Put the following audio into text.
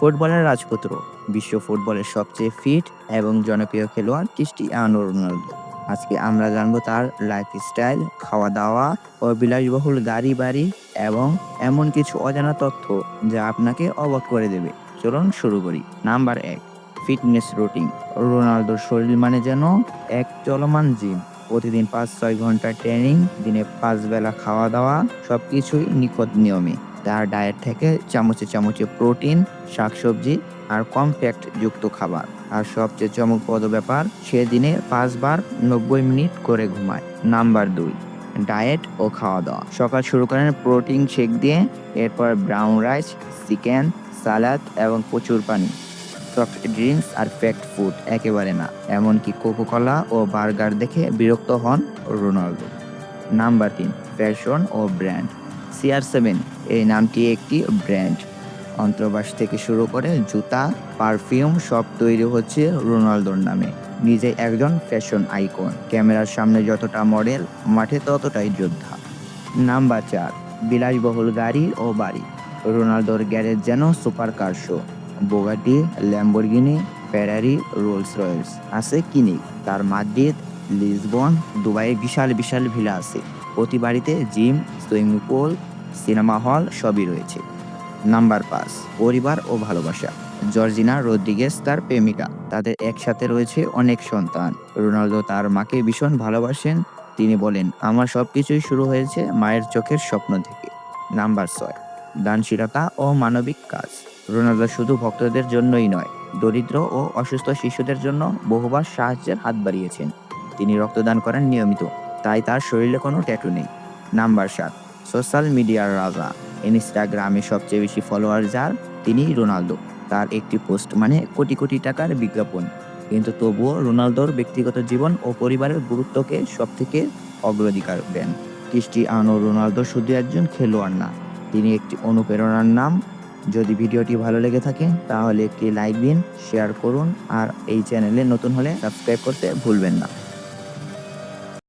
ফুটবলের রাজপুত্র, বিশ্ব ফুটবলের সবচেয়ে ফিট এবং জনপ্রিয় খেলোয়াড় ক্রিস্টিয়ানো রোনালদো। আজকে আমরা জানব তার লাইফস্টাইল খাওয়া দাওয়া ও বিলাসবহুল গাড়ি বাড়ি এবং এমন কিছু অজানা তথ্য যা আপনাকে অবাক করে দেবে। চলুন শুরু করি। নাম্বার এক, ফিটনেস রুটিন। রোনালদোর শরীর মানে যেন এক চলমান জিম। প্রতিদিন পাঁচ ছয় ঘণ্টা ট্রেনিং, দিনে পাঁচ বেলা খাওয়া দাওয়া সবকিছুই নিখুঁত নিয়মে। তার ডায়েট থেকে চামচে চামচে প্রোটিন শাকসবজি আর কমপ্যাক্ট যুক্ত খাবার। আর সবচেয়ে চমকপ্রদ ব্যাপার, সে দিনে পাঁচবার নব্বই মিনিট করে ঘুমায়। নাম্বার দুই ডায়েট ও খাওয়া দাওয়া সকাল শুরু করেন প্রোটিন শেক দিয়ে, এরপর ব্রাউন রাইস চিকেন সালাদ এবং প্রচুর পানি। সফট ড্রিঙ্কস আর ফ্যাক্ট ফুড একেবারে না। এমনকি কোকো কলা ও বার্গার দেখে বিরক্ত হন রোনাল্ডো। নাম্বার তিন ফ্যাশন ও ব্র্যান্ড সিআর সেভেন এই নামটি একটি ব্র্যান্ড। অন্তর্বাস থেকে শুরু করে জুতা, পারফিউম সব তৈরি হচ্ছে রোনালদোর নামে। নিজে একজন ফ্যাশন আইকন। ক্যামেরার সামনে যতটা মডেল, মাঠে ততটাই যোদ্ধা। নাম্বার চার, বিলাসবহুল গাড়ি ও বাড়ি। রোনালদোর গ্যারেজ যেন super car show. Bugatti, Lamborghini, Ferrari, Rolls Royce আছে কিনি তার মাদ্রিদ, লিসবন, দুবাইয়ে বিশাল বিশাল ভিলা আছে। প্রতি বাড়িতে gym, swimming pool cinema hall সবই রয়েছে। নাম্বার পাঁচ, পরিবার ও ভালোবাসা। জর্জিনা রদ্রিগেস তার প্রেমিকা। তাদের একসাথে রয়েছে অনেক সন্তান। রোনালদো তার মাকে ভীষণ ভালোবাসেন। তিনি বলেন, আমার সবকিছুই শুরু হয়েছে মায়ের চোখের স্বপ্ন থেকে। নাম্বার ছয়, দানশীলতা ও মানবিক কাজ। রোনালদো শুধু ভক্তদের জন্যই নয়, দরিদ্র ও অসুস্থ শিশুদের জন্য বহুবার সাহায্যের হাত বাড়িয়েছেন। তিনি রক্তদান করেন নিয়মিত, তাই তার শরীরে কোনো ট্যাটু নেই। নাম্বার সাত সোশ্যাল মিডিয়ার রাজা। ইনস্টাগ্রামে সবচেয়ে বেশি ফলোয়ার যার, তিনি রোনালদো। তার একটি পোস্ট মানে কোটি কোটি টাকার বিজ্ঞাপন। কিন্তু তবুও রোনালদোর ব্যক্তিগত জীবন ও পরিবারের গুরুত্বকে সবথেকে অগ্রাধিকার দেন। ক্রিস্টিয়ানো রোনালদো শুধু একজন খেলোয়াড় না, তিনি একটি অনুপ্রেরণার নাম। যদি ভিডিওটি ভালো লেগে থাকে, তাহলে একটি লাইক দিন, শেয়ার করুন, আর এই চ্যানেলে নতুন হলে সাবস্ক্রাইব করতে ভুলবেন না।